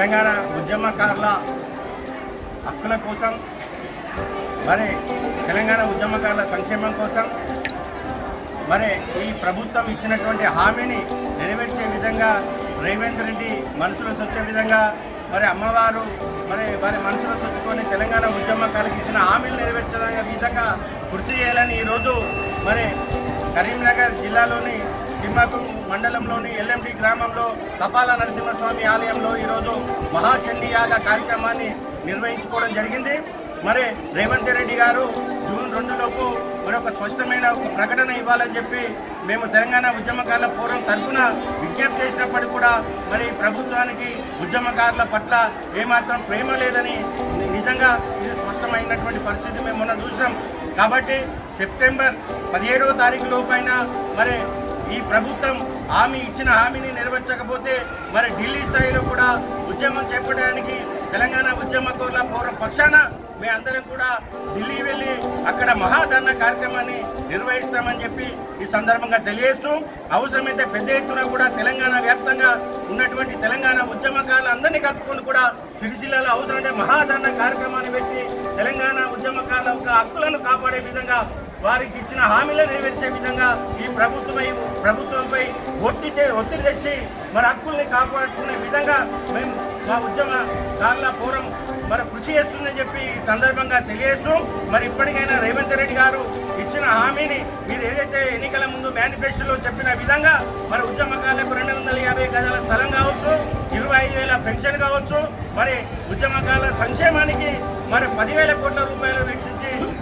తెలంగాణ ఉద్యమకారుల హక్కుల కోసం మరి తెలంగాణ ఉద్యమకారుల సంక్షేమం కోసం మరి ఈ ప్రభుత్వం ఇచ్చినటువంటి హామీని నెరవేర్చే విధంగా రేవంత్ రెడ్డి మనసులో వచ్చే విధంగా మరి అమ్మవారు మరి వారి మనసులో చొచ్చుకొని తెలంగాణ ఉద్యమకారులకు ఇచ్చిన హామీలు నెరవేర్చే విధంగా కృషి చేయాలని ఈరోజు మరి కరీంనగర్ జిల్లాలోని తిమ్మకు మండలంలోని ఎల్ఎండి గ్రామంలో తపాల నరసింహస్వామి ఆలయంలో ఈరోజు మహాచండీ యాగ కార్యక్రమాన్ని నిర్వహించుకోవడం జరిగింది. మరి రేవంత్ రెడ్డి గారు జూన్ రెండులోపు మరి ఒక స్పష్టమైన ఒక ప్రకటన ఇవ్వాలని చెప్పి మేము తెలంగాణ ఉద్యమకారుల పూర్వం తరఫున విజ్ఞప్తి చేసినప్పటికీ కూడా మరి ప్రభుత్వానికి ఉద్యమకారుల పట్ల ఏమాత్రం ప్రేమ లేదని నిజంగా ఇది స్పష్టమైనటువంటి పరిస్థితి మేము మొన్న చూసినాం. కాబట్టి సెప్టెంబర్ పదిహేడవ తారీఖు లోపైన మరి ఈ ప్రభుత్వం హామీ ఇచ్చిన హామీని నెరవేర్చకపోతే మరి ఢిల్లీ స్థాయిలో కూడా ఉద్యమం చేపట్టడానికి తెలంగాణ ఉద్యమకుల పూర్వ పక్షాన మీ అందరం కూడా ఢిల్లీ వెళ్ళి అక్కడ మహాధర్ణ కార్యక్రమాన్ని నిర్వహిస్తామని చెప్పి ఈ సందర్భంగా తెలియజేస్తూ అవసరమైతే పెద్ద ఎత్తున కూడా తెలంగాణ వ్యాప్తంగా ఉన్నటువంటి తెలంగాణ ఉద్యమకారులందరినీ కలుపుకొని కూడా సిరిసిల్లలో అవసరమైతే మహాధర్ణ కార్యక్రమాన్ని పెట్టి తెలంగాణ ఉద్యమకారుల యొక్క హక్కులను కాపాడే విధంగా వారికి ఇచ్చిన హామీలు నెరవేర్చే విధంగా ఈ ప్రభుత్వమై ప్రభుత్వంపై ఒత్తిడి ఒత్తిడి తెచ్చి మరి హక్కుల్ని కాపాడుకునే విధంగా మేము మా ఉద్యమ కారుల పూర్వం మరి కృషి చేస్తుందని చెప్పి ఈ సందర్భంగా తెలియజేస్తూ మరి ఇప్పటికైనా రేవంత్ రెడ్డి గారు ఇచ్చిన హామీని మీరు ఏదైతే ఎన్నికల ముందు మేనిఫెస్టోలో చెప్పిన విధంగా మరి ఉద్యమకారులకు రెండు వందల యాభై గజాల స్థలం కావచ్చు ఇరవై ఐదు వేల పెన్షన్ కావచ్చు మరి ఉద్యమకాల సంక్షేమానికి మరి పదివేల కోట్ల రూపాయలు వెచ్చించి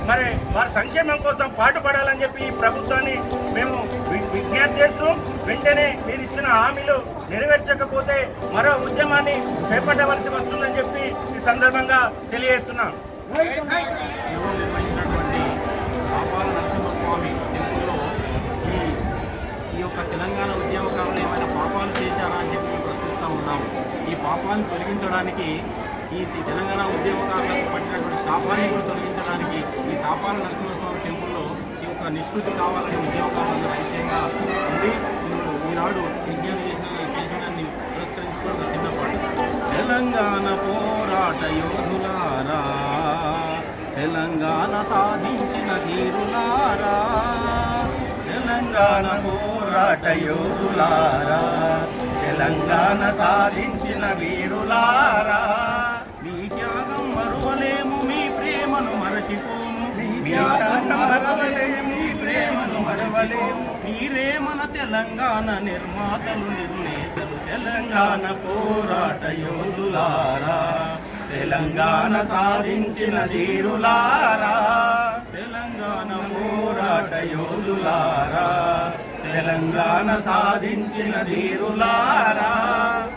మరి వారి సంక్షేమం కోసం పాటుపడాలని చెప్పి ఈ ప్రభుత్వాన్ని మేము వి- విజ్ఞప్తి చేస్తూ వెంటనే మీరు ఇచ్చిన హామీలు నెరవేర్చకపోతే మరో ఉద్యమాన్ని చేపట్టవలసి వస్తుందని చెప్పి ఈ సందర్భంగా తెలియజేస్తున్నాం. ఈ ఈ యొక్క తెలంగాణ ఉద్యమకారులు ఏమైనా పాపాలు చేశారా అని చెప్పి ప్రశ్నిస్తూ ఉన్నాము ఈ పాపాలను తొలగించడానికి ఈ తెలంగాణ ఉద్యమకారులకు పట్టినటువంటి శాపాన్ని కూడా తొలగించడానికి ఈ పాపాల నరసింహస్వామి టెంపుల్లో ఈ యొక్క నిష్కృతి కావాలని ఉద్యమకారులందరూ ఐక్యంగా ఉండి ఈనాడు విజ్ఞానం చేసిన చేసినాన్ని పురస్కరించుకొని ఒక చిన్న తెలంగాణ పోరాట యోధులారా తెలంగాణ సాధించిన ధీరులారా తెలంగాణ పోరాట యోధులారా తెలంగాణ సాధించిన వీరులారా. మరచిపోను మరచిపోము ప్రేమను మరవలేము మీరే మన తెలంగాణ నిర్మాతలు నిర్ణేతలు తెలంగాణ పోరాట యోధులారా తెలంగాణ సాధించిన ధీరులారా తెలంగాణ పోరాట యోధులారా తెలంగాణ సాధించిన ధీరులారా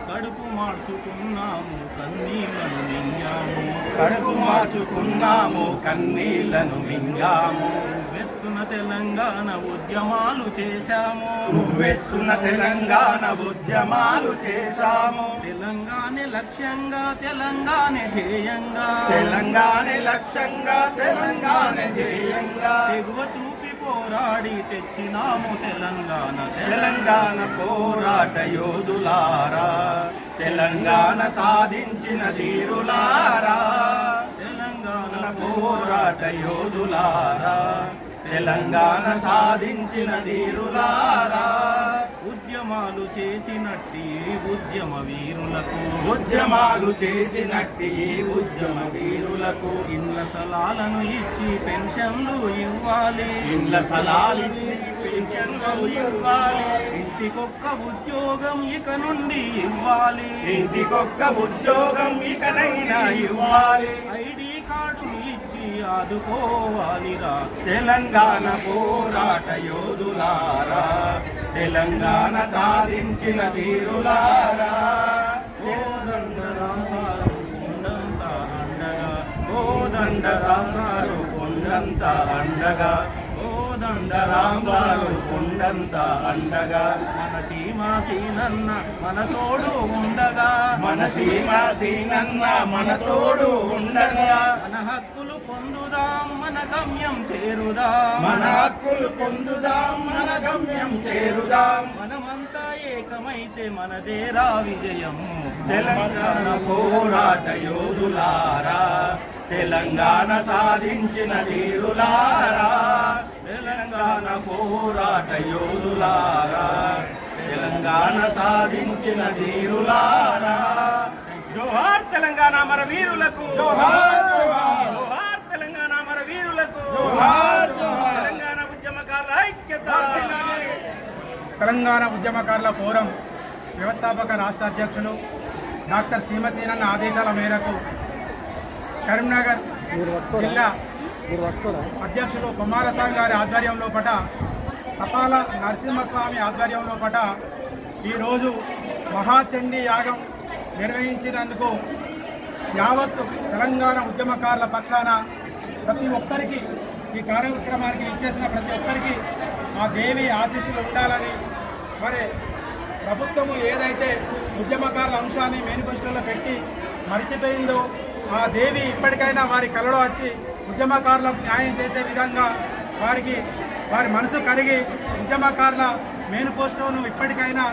కడుపు మార్చుకున్నాము కన్నీళ్ళను మింగాము కడుపు మార్చుకున్నాము కన్నీళ్ళను మింగాము. వెత్తున తెలంగాణ ఉద్యమాలు చేశాము. నువ్వెత్తున తెలంగాణ ఉద్యమాలు చేశాము. తెలంగాణ లక్ష్యంగా తెలంగాణ ధ్యేయంగా. తెలంగాణ లక్ష్యంగా తెలంగాణ ధ్యేయంగా. చూపి పోరాడి తెచ్చినాము తెలంగాణ తెలంగాణ పోరాట యోధులారా. తెలంగాణ సాధించిన ధీరులారా. తెలంగాణ పోరాట యోధులారా. తెలంగాణ సాధించిన ధీరులారా. ఉద్యమాలు చేసినట్టి ఉద్యమ వీరులకు. ఉద్యమాలు చేసినట్టి ఉద్యమ వీరులకు. ఇండ్ల స్థలాలను ఇచ్చి పెన్షన్లు ఇవ్వాలి. ఇండ్ల స్థలాలు పెన్షన్లు ఇవ్వాలి. ఇంటికొక్క ఉద్యోగం ఇక నుండి ఇవ్వాలి. ఇంటికొక్క ఉద్యోగం ఇకనైనా ఇవ్వాలి. ఐడి కార్డులు ఇచ్చి ఆదుకోవాలిరా తెలంగాణ పోరాట యోధులారా. తెలంగాణ సాధించిన వీరులారా. కోదండ రాసారు కొండంత అండగా. కోదండ రాసారు కొండంత అండగా. రాంబారు కొండంత అండగా. మన చీమాసీనన్న మన తోడు ఉండగా. మన సీమాసీనన్న మన తోడు ఉండగా. మన హక్కులు పొందుదాం మన గమ్యం చేరుదాం. మన హక్కులు పొందుదాం మన గమ్యం చేరుదాం. మనమంతా ఏకమైతే మనదేరా విజయం తెలంగాణ పోరాట యోధులారా. తెలంగాణ సాధించిన ధీరులారా తెలంగాణ పోరాట యోధులారా తెలంగాణ సాధించిన ధీరులారా జోహార్ తెలంగాణ మన వీరులకు. జోహార్ జోహార్. తెలంగాణ మన వీరులకు. జోహార్ జోహార్. తెలంగాణ ఉద్యమకారుల ఐక్యత. తెలంగాణ ఉద్యమకారుల ఫోరం వ్యవస్థాపక రాష్ట్ర అధ్యక్షులు డాక్టర్ సీమసేనన్న ఆదేశాల మేరకు కరీంనగర్ జిల్లా అధ్యక్షులు కుమారస్వామి గారి ఆధ్వర్యంలో పట తపాల నరసింహస్వామి ఆధ్వర్యంలో పట ఈరోజు మహాచండీ యాగం నిర్వహించినందుకు యావత్తు తెలంగాణ ఉద్యమకారుల పక్షాన ప్రతి ఒక్కరికి ఈ కార్యక్రమానికి ఇచ్చేసిన ప్రతి ఒక్కరికి ఆ దేవి ఆశీస్సులు ఉండాలని మరి ప్రభుత్వము ఏదైతే ఉద్యమకారుల అంశాన్ని మేనిఫెస్టోలో పెట్టి మర్చిపోయిందో ఆ దేవి ఇప్పటికైనా వారి కలలో వచ్చి ఉద్యమకారులకు న్యాయం చేసే విధంగా వారికి వారి మనసు కరిగి ఉద్యమకారుల మేనిఫెస్టోను ఇప్పటికైనా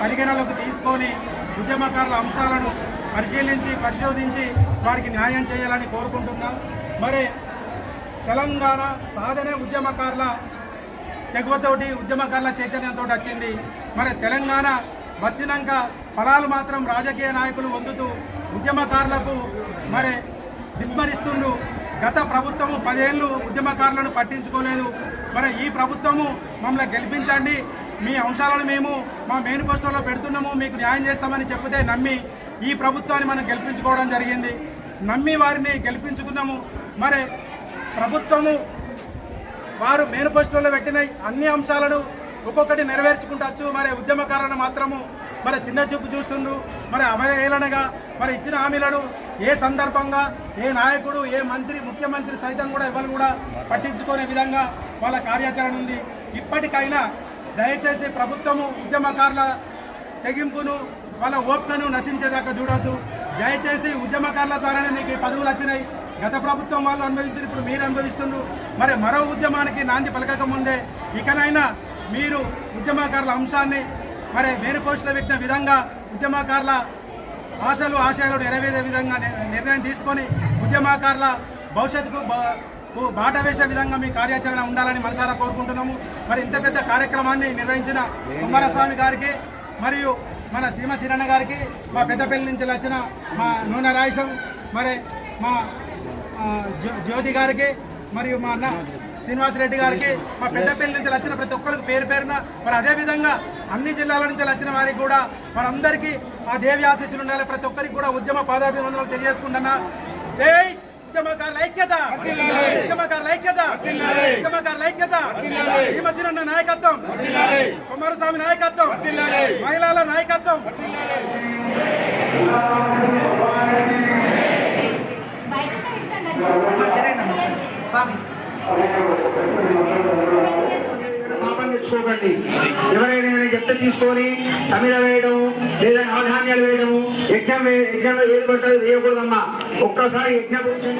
పరిగణలోకి తీసుకొని ఉద్యమకారుల అంశాలను పరిశీలించి పరిశోధించి వారికి న్యాయం చేయాలని కోరుకుంటున్నాం. మరి తెలంగాణ సాధనే ఉద్యమకారుల తెగువతోటి ఉద్యమకారుల చైతన్యంతో వచ్చింది. మరి తెలంగాణ వచ్చినాక ఫలాలు మాత్రం రాజకీయ నాయకులు పొందుతూ ఉద్యమకారులకు మరి విస్మరిస్తుండు. గత ప్రభుత్వము పదేళ్ళు ఉద్యమకారులను పట్టించుకోలేదు. మరి ఈ ప్రభుత్వము మమ్మల్ని గెలిపించండి. మీ అంశాలను మేము మా మేనిఫెస్టోలో పెడుతున్నాము. మీకు న్యాయం చేస్తామని చెప్తే నమ్మి ఈ ప్రభుత్వాన్ని మనం గెలిపించుకోవడం జరిగింది. నమ్మి వారిని గెలిపించుకున్నాము. మరి ప్రభుత్వము వారు మేనిఫెస్టోలో పెట్టిన అన్ని అంశాలను ఒక్కొక్కటి నెరవేర్చుకుంటచ్చు మరి ఉద్యమకారులను మాత్రము మరి చిన్న చూపు చూస్తుండ్రు. మరి అవహేళనగా మరి ఇచ్చిన హామీలను ఏ సందర్భంగా ఏ నాయకుడు ఏ మంత్రి ముఖ్యమంత్రి సైతం కూడా ఎవరు కూడా పట్టించుకునే విధంగా వాళ్ళ కార్యాచరణ ఉంది. ఇప్పటికైనా దయచేసి ప్రభుత్వము ఉద్యమకారుల తెగింపును వాళ్ళ ఓపికను నశించేదాకా చూడొద్దు. దయచేసి ఉద్యమకారుల ద్వారానే మీకు ఈ పదవులు వచ్చినాయి. గత ప్రభుత్వం వాళ్ళు అనుభవించిన ఇప్పుడు మీరు అనుభవిస్తున్నారు మరి మరో ఉద్యమానికి నాంది పలకక ముందే ఇకనైనా మీరు ఉద్యమకారుల అంశాన్ని మరి మేనిఫెస్టోలో పెట్టిన విధంగా ఉద్యమకారుల ఆశలు ఆశయాలు నెరవేరే విధంగా నిర్ణయం తీసుకొని ఉద్యమకారుల భవిష్యత్తుకు బాట వేసే విధంగా మీ కార్యాచరణ ఉండాలని మనసారా కోరుకుంటున్నాము. మరి ఇంత పెద్ద కార్యక్రమాన్ని నిర్వహించిన కుమారస్వామి గారికి మరియు మన సీమ సిరణ గారికి మా పెద్దపల్లి నుంచి వచ్చిన మా నూనె రాయసం మరి మా జ్యోతి గారికి మరియు మా అన్న శ్రీనివాసరెడ్డి గారికి మా పెద్దపల్లి నుంచి వచ్చిన ప్రతి ఒక్కరికి పేరు పేరున మరి అదే విధంగా అన్ని జిల్లాల నుంచి వచ్చిన వారికి కూడా వారందరికీ ఆ దేవి ఆశీస్సులు ఉండాలి. ప్రతి ఒక్కరికి కూడా ఉద్యమ పాదాభివందనలు తెలియజేసుకుంటున్నా. జై ఉద్యమకారుల ఐక్యత! ఉద్యమకారుల ఐక్యత! ఉద్యమకారుల ఐక్యత! శ్రీమతిరన్న నాయకత్వం! కుమారస్వామి నాయకత్వం! మహిళల నాయకత్వం! పాపం తెచ్చుకోకండి ఎవరైనా తీసుకొని సమిర వేయడము లేదా నవధాన్యాలు వేయడము యజ్ఞం యజ్ఞంలో ఏది పడుతుంది వేయకూడదమ్మా. ఒక్కసారి యజ్ఞం గురించి